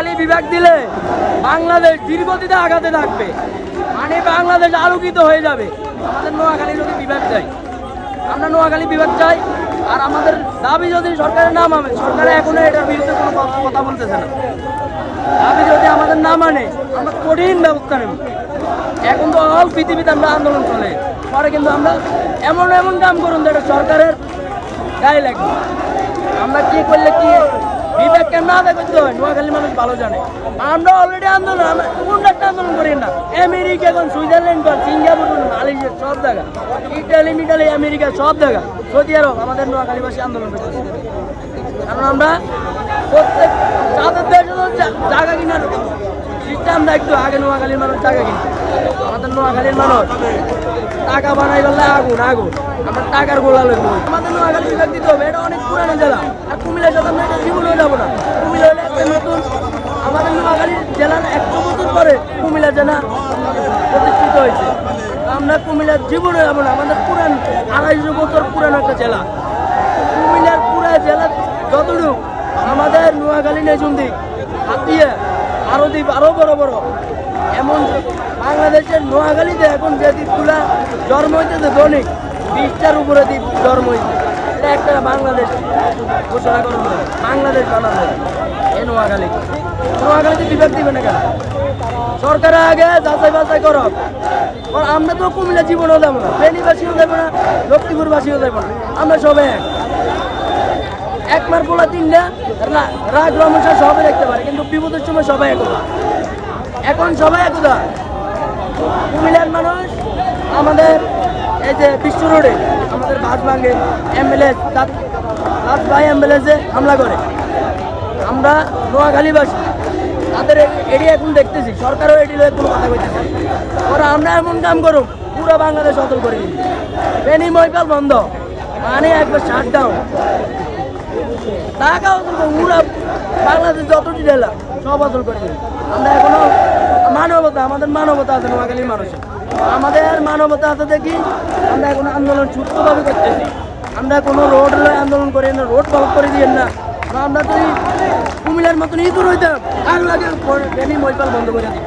নোয়াখালী বিভাগ দিলে বাংলাদেশ দীর্ঘদিনে আঘাতে থাকবে। মানে বাংলাদেশ আলোকিত হয়ে যাবে। আমাদের নোয়াখালী যদি বিভাগ চাই। আমরা নোয়াখালী বিভাগ চাই। আর আমাদের দাবি যদি সরকারের নাম হবে সরকার এখনও এটার বিরুদ্ধে কোনো কথা বলতেছে না। দাবি যদি আমাদের না মানে আমরা কঠিন ব্যবস্থা নেব। এখন তো অল পৃথিবীতে আমরা আন্দোলন চলে। পরে কিন্তু আমরা এমন এমন কাম করুন যেটা সরকারের গায়ে লাগবে। আমরা কি করলে কি বিবেককে না দেখতে হয়? নোয়াখালী মানুষ ভালো জানে। আমরা অলরেডি আন্দোলন, আমরা কোন একটা আন্দোলন করি না। আমেরিকা এখন সুইজারল্যান্ড কর সিঙ্গাপুর, মালয়েশিয়া, সব জায়গা। ইটালি, মিটালি, আমেরিকা, সব জায়গা। সৌদি আরব, আমাদের নোয়াখালীবাসী আন্দোলন করতেছে কারণ আমরা প্রত্যেক যাদের দেশে জায়গা কিনার। সিস্টেম একটু আগে নোয়াখালীর মানুষ জায়গা কিনতো আমাদের নোয়াখালীর মানুষ। টাকা বানাই বললে আগুন আগুন। আমরা টাকার গোলা লইব। আমাদের নোয়াখালী বিভাগ দিতে হবে, এটা অনেক পুরানো জেলা। আর কুমিল্লার সাথে আমরা এটা জীবনেও যাব না। কুমিল্লা হলে একটা নতুন, আমাদের নোয়াখালী জেলার একশো বছর পরে কুমিল্লা জেলা প্রতিষ্ঠিত হয়েছে। আমরা কুমিল্লার জীবনে যাব না, আমাদের পুরান, আড়াইশো বছর পুরানো একটা জেলা। কুমিল্লার পুরা জেলা যতটুকু, আমাদের নোয়াখালী নেচুন্দি হাতিয়া, আরও দ্বীপ, আরও বড় বড়। এমন বাংলাদেশের নোয়াখালীতে এখন যে দ্বীপগুলা জন্ম হইতেছে, দৈনিক বিশটার উপরে দ্বীপ জন্ম হইছে এটা একটা বাংলাদেশ ঘোষণা করুন বাংলাদেশ বানাবে এই নোয়াখালী। নোয়াখালীতে বিভাগ দিবে না কেন? সরকার আগে যাচাই বাছাই করো। আমরা তো কুমিল্লা জীবনও যাব না, ফেনীবাসীও যাব না, লক্ষ্মীপুরবাসীও যাব না। আমরা সবাই এক। একমার পোলা তিনটা রাগ রমসা সবাই দেখতে পারে, কিন্তু বিপদের সময় সবাই একতা এখন সবাই একতা কুমিল্লার মানুষ আমাদের এই যে বিশ্ব রোডে, আমাদের বাস ভাঙে অ্যাম্বুলেন্স রাত ভাই অ্যাম্বুলেন্সে হামলা করে। আমরা নোয়াখালীবাসী, তাদের এটি এখন দেখতেছি, সরকারও এটি লয়ে কোনো কথা কইতেছে ওরা আমরা এমন কাম করুম, পুরো বাংলাদেশ অতল করে দিই বেনি বন্ধ মানে একবার শাট ডাউন টাকা অতল করে পুরা বাংলাদেশ যতটি জেলা সব অতল করে আমরা এখনও মানবতা, আমাদের মানবতা আছে নোয়াখালীর মানুষের। আমাদের মানবতা আছে দেখি, আমরা এখন আন্দোলন সুস্থভাবে করতেছি। আমরা কোনো রোড আন্দোলন করি না, রোড ব্লক করে দিয়েন না। আমরা যদি কুমিল্লার মতন ইঁদুর হইতাম আগ লাগে বেনি মহিপাল বন্ধ করে দিই